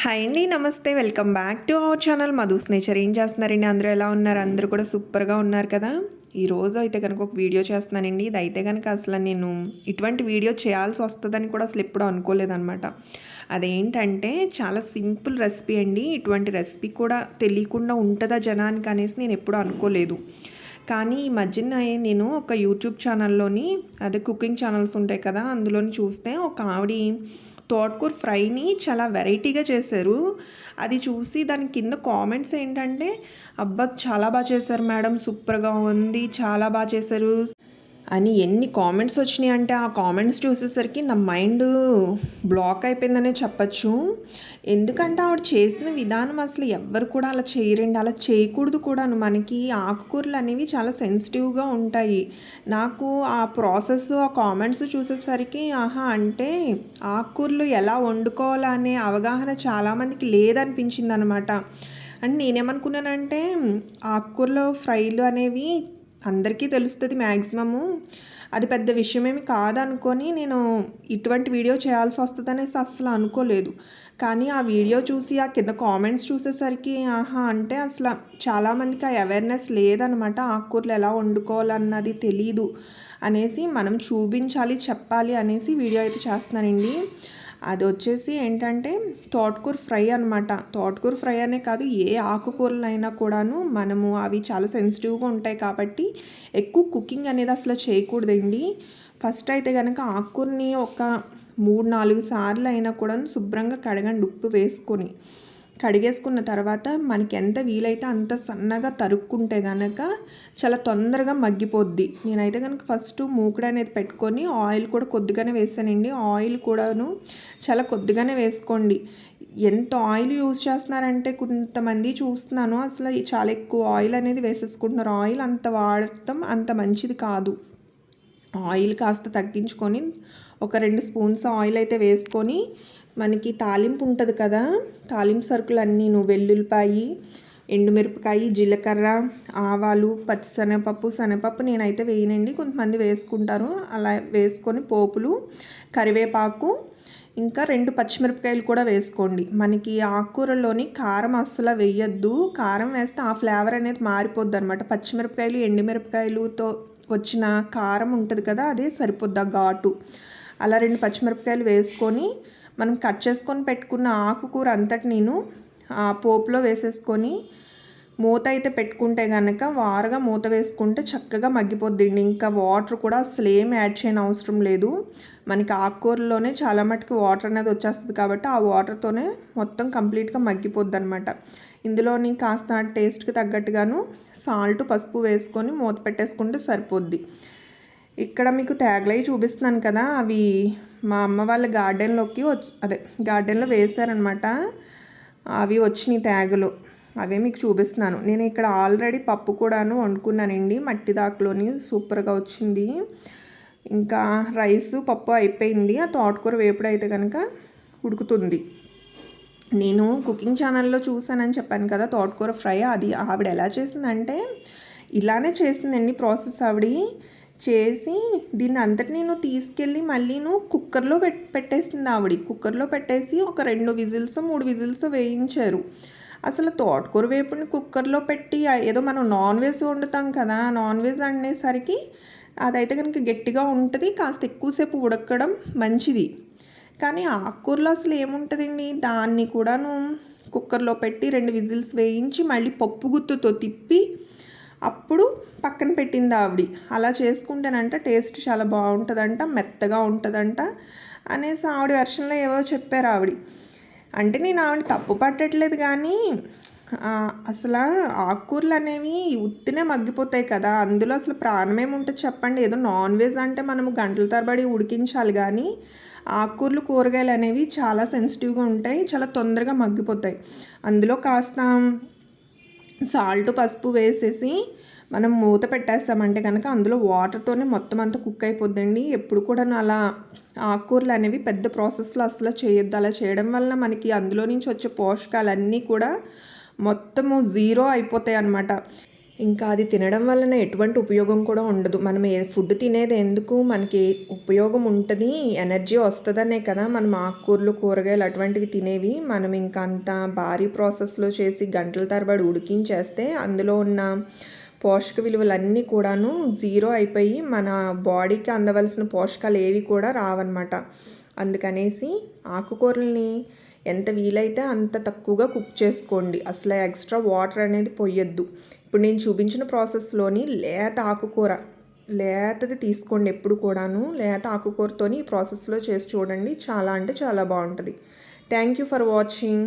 Hi అండి నమస్తే. Welcome back to our channel Madhu's nature ఏం చేస్తున్నారండి? అందరూ ఎలా ఉన్నారు? అందరూ కూడా సూపర్గా ఉన్నారు కదా? ఈరోజు అయితే కనుక ఒక వీడియో చేస్తున్నానండి. ఇది అయితే కనుక అసలు నేను ఇటువంటి వీడియో చేయాల్సి వస్తుందని కూడా అసలు ఎప్పుడూ అనుకోలేదనమాట అదేంటంటే చాలా సింపుల్ రెసిపీ అండి. ఇటువంటి రెసిపీ కూడా తెలియకుండా ఉంటుందా జనానికి అనేసి నేను ఎప్పుడూ అనుకోలేదు. కానీ ఈ మధ్యన నేను ఒక యూట్యూబ్ ఛానల్లోని అదే కుకింగ్ ఛానల్స్ ఉంటాయి కదా అందులోని చూస్తే ఒక ఆవిడ తోటకూర ఫ్రైని చాలా వెరైటీగా చేశారు. అది చూసి దాని కింద కామెంట్స్ ఏంటంటే అబ్బా చాలా బాగా చేశారు మేడం సూపర్గా ఉంది చాలా బాగా చేశారు. అని ఎన్ని కామెంట్స్ వచ్చినాయి అంటే ఆ కామెంట్స్ చూసేసరికి నా మైండ్ బ్లాక్ అయిపోయిందనే చెప్పచ్చు. ఎందుకంటే ఆవిడ చేసిన విధానం అసలు ఎవ్వరు కూడా అలా చేయరండి. అలా చేయకూడదు కూడాను. మనకి ఆకుకూరలు అనేవి చాలా సెన్సిటివ్గా ఉంటాయి. నాకు ఆ ప్రాసెస్ ఆ కామెంట్స్ చూసేసరికి ఆహా అంటే ఆకుకూరలు ఎలా వండుకోవాలనే అవగాహన చాలామందికి లేదనిపించింది అనమాట అండ్ నేనేమనుకున్నానంటే ఆకుకూరలో ఫ్రైలు అనేవి అందరికీ తెలుస్తుంది మ్యాక్సిమము అది పెద్ద విషయమేమి కాదనుకొని నేను ఇటువంటి వీడియో చేయాల్సి వస్తుంది అనేసి అసలు అనుకోలేదు. కానీ ఆ వీడియో చూసి ఆ కింద కామెంట్స్ చూసేసరికి ఆహా అంటే అసలు చాలామందికి ఆ అవేర్నెస్ లేదనమాట. ఆకుకూరలు ఎలా వండుకోవాలన్నది తెలీదు అనేసి మనం చూపించాలి చెప్పాలి అనేసి వీడియో అయితే చేస్తున్నానండి. అది వచ్చేసి ఏంటంటే తోటకూర ఫ్రై అనమాట తోటకూర ఫ్రై అనే కాదు ఏ ఆకుకూరలైనా కూడాను మనము అవి చాలా సెన్సిటివ్గా ఉంటాయి కాబట్టి ఎక్కువ కుకింగ్ అనేది అసలు చేయకూడదండి. ఫస్ట్ అయితే కనుక ఆకుకూరని ఒక మూడు నాలుగు సార్లు అయినా కూడా శుభ్రంగా కడగండి ఉప్పు వేసుకొని. కడిగేసుకున్న తర్వాత మనకి ఎంత వీలైతే అంత సన్నగా తరుక్కుంటే కనుక చాలా తొందరగా మగ్గిపోద్ది. నేనైతే కనుక ఫస్ట్ మూకుడు అనేది పెట్టుకొని ఆయిల్ కూడా కొద్దిగానే వేసానండి ఆయిల్ కూడాను చాలా కొద్దిగానే వేసుకోండి. ఎంత ఆయిల్ యూజ్ చేస్తున్నారంటే కొంతమంది చూస్తున్నాను అసలు చాలా ఎక్కువ ఆయిల్ అనేది వేసేసుకుంటున్నారు. ఆయిల్ అంత వాడటం అంత మంచిది కాదు. ఆయిల్ కాస్త తగ్గించుకొని ఒక రెండు స్పూన్స్ ఆయిల్ అయితే వేసుకొని మనకి తాలింపు ఉంటుంది కదా తాలింపు సరుకులు అన్నీ నువ్వు వెల్లుల్లిపాయి ఎండుమిరపకాయ జీలకర్ర ఆవాలు పచ్చి శనగపప్పు శనగపప్పు నేనైతే వేయనండి. కొంతమంది వేసుకుంటారు. అలా వేసుకొని పోపులు కరివేపాకు ఇంకా రెండు పచ్చిమిరపకాయలు కూడా వేసుకోండి. మనకి ఆకుకూరలోని కారం అస్సలు వేయద్దు. కారం వేస్తే ఆ ఫ్లేవర్ అనేది మారిపోద్ది అనమాట పచ్చిమిరపకాయలు ఎండుమిరపకాయలుతో వచ్చిన కారం ఉంటుంది కదా అదే సరిపోద్ది ఆ ఘాటు. అలా రెండు పచ్చిమిరపకాయలు వేసుకొని మనం కట్ చేసుకొని పెట్టుకున్న ఆకుకూర అంతటి నేను ఆ పోపులో వేసేసుకొని మూత అయితే పెట్టుకుంటే కనుక వారగా మూత వేసుకుంటే చక్కగా మగ్గిపోద్దండి. ఇంకా వాటర్ కూడా అసలు ఏం యాడ్ చేయని అవసరం లేదు. మనకి ఆకుకూరలోనే చాలా మటుకు వాటర్ అనేది వచ్చేస్తుంది కాబట్టి ఆ వాటర్తోనే మొత్తం కంప్లీట్గా మగ్గిపోద్ది అనమాట ఇందులోని కాస్త టేస్ట్కి తగ్గట్టుగాను సాల్ట్ పసుపు వేసుకొని మూత పెట్టేసుకుంటే సరిపోద్ది. ఇక్కడ మీకు తేగలై చూపిస్తున్నాను కదా అవి మా అమ్మ వాళ్ళ గార్డెన్లోకి వచ్చి అదే గార్డెన్లో వేశారనమాట అవి వచ్చినాయి తేగలు అవే మీకు చూపిస్తున్నాను. నేను ఇక్కడ ఆల్రెడీ పప్పు కూడాను వండుకున్నానండి. మట్టి దాకలోని సూపర్గా వచ్చింది. ఇంకా రైస్ పప్పు అయిపోయింది. ఆ తోటకూర వేపుడు అయితే కనుక ఉడుకుతుంది. నేను కుకింగ్ ఛానల్లో చూసానని చెప్పాను కదా తోటకూర ఫ్రై అది ఆవిడ ఎలా చేసిందంటే ఇలానే చేసిందండి ప్రాసెస్ ఆవిడ. చేసి దీన్ని అంతటి నేను తీసుకెళ్ళి మళ్ళీను కుక్కర్లో పెట్ పెట్టేసింది ఆవిడ. కుక్కర్లో పెట్టేసి ఒక రెండు విజిల్స్ మూడు విజిల్స్ వేయించారు. అసలు తోటకూర వేపుని కుక్కర్లో పెట్టి ఏదో మనం నాన్ వెజ్ వండుతాం కదా నాన్ వెజ్ అనేసరికి అదైతే కనుక గట్టిగా ఉంటుంది కాస్త ఎక్కువసేపు ఉడకడం మంచిది. కానీ ఆకుకూరలో అసలు ఏముంటుందండి? దాన్ని కూడాను కుక్కర్లో పెట్టి రెండు విజిల్స్ వేయించి మళ్ళీ పప్పు గుత్తుతో తిప్పి అప్పుడు పక్కన పెట్టింది ఆవిడ. అలా చేసుకుంటేనంట టేస్ట్ చాలా బాగుంటుందంట మెత్తగా ఉంటుందంట అనేసి ఆవిడ వెర్షన్లో ఏవో చెప్పారు ఆవిడ. అంటే నేను ఆవిడ తప్పు పట్టట్లేదు కానీ అసలు ఆకుకూరలు అనేవి ఉత్తినే మగ్గిపోతాయి కదా అందులో అసలు ప్రాణమేమి ఉంటుంది చెప్పండి. ఏదో నాన్ వెజ్ అంటే మనము గంటల తరబడి ఉడికించాలి కానీ ఆకుకూరలు కూరగాయలు అనేవి చాలా సెన్సిటివ్గా ఉంటాయి చాలా తొందరగా మగ్గిపోతాయి. అందులో కాస్త సాల్ట్ పసుపు వేసేసి మనం మూత పెట్టేస్తామంటే కనుక అందులో వాటర్తోనే మొత్తం అంతా కుక్ అయిపోద్దండి. ఎప్పుడు కూడా అలా ఆకుకూరలు అనేవి పెద్ద ప్రాసెస్లో అసలు చేయొద్దు. అలా చేయడం వలన మనకి అందులో నుంచి వచ్చే పోషకాలన్నీ కూడా మొత్తము జీరో అయిపోతాయి అన్నమాట ఇంకా అది తినడం వలన ఎటువంటి ఉపయోగం కూడా ఉండదు. మనం ఏ ఫుడ్ తినేది ఎందుకు? మనకి ఉపయోగం ఉంటుంది ఎనర్జీ వస్తుందనే కదా. మనం ఆకుకూరలు కూరగాయలు అటువంటివి తినేవి మనం ఇంకా అంత భారీ ప్రాసెస్లో చేసి గంటల తరబడి ఉడికించేస్తే అందులో ఉన్న పోషక విలువలన్నీ కూడాను జీరో అయిపోయి మన బాడీకి అందవలసిన పోషకాలు ఏవి కూడా రావన్నమాట. అందుకనేసి ఆకుకూరల్ని ఎంత వీలైతే అంత తక్కువగా కుక్ చేసుకోండి. అసలు ఎక్స్ట్రా వాటర్ అనేది పోయొద్దు. ఇప్పుడు నేను చూపించిన ప్రాసెస్లోని లేత ఆకుకూర లేతది తీసుకోండి ఎప్పుడు కూడాను. లేత ఆకుకూరతోని ఈ ప్రాసెస్లో చేసి చూడండి. చాలా అంటే చాలా బాగుంటుంది. Thank you for watching.